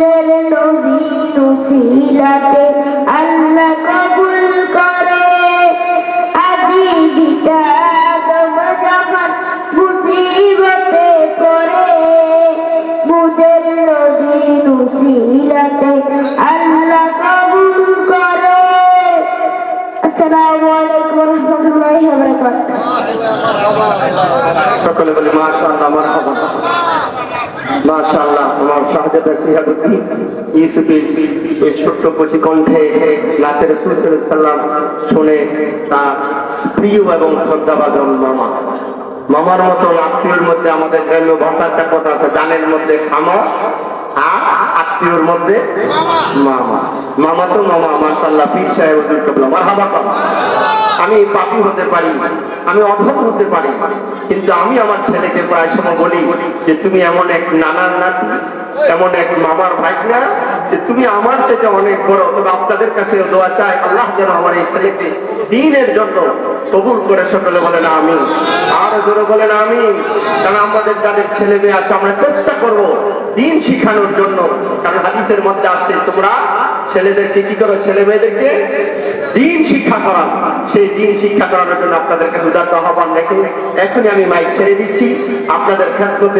মুদের নবী নুসিলাতে শুনে প্রিয় এবং মামা। মামার মতন আত্মীয়র মধ্যে আমাদের গ্রাম্য ভাষার একটা কথা আছে? গানের মধ্যে খামস আর আত্মীয়র মধ্যে মামা। মামা। তো মামা মাশাআল্লাহ পীর সাহেব মারহাবা আমি পাপি হতে পারি আমি অধম হতে পারি কিন্তু আমি আমার ছেলেকে প্রায় সময় বলি যে তুমি এমন এক নানার নাতি এমন এক মামার ভাইনা যে তুমি আমার থেকে অনেক বড়, তবে আপনাদের কাছে দোয়া চাই, আল্লাহ যেন আমার এই ছেলেকে দিনের জন্য কবুল করে সকলে বলেন আমি আর জোরে বলেন আমি কারণ আমাদের যাদের ছেলে মেয়ে আছে, আমরা চেষ্টা করব দিন শিখানোর জন্য। কারণ হাদিসের মধ্যে আসছে তোমরা ছেলেদেরকে কি করো? ছেলে মেয়েদেরকে দিন শিক্ষা করা সেই দিন শিক্ষা করানোর জন্য আপনাদের কাছে উদাত্ত আহ্বান রেখে এখনই আমি মাইক ছেড়ে দিচ্ছি। আপনাদের খেদমতে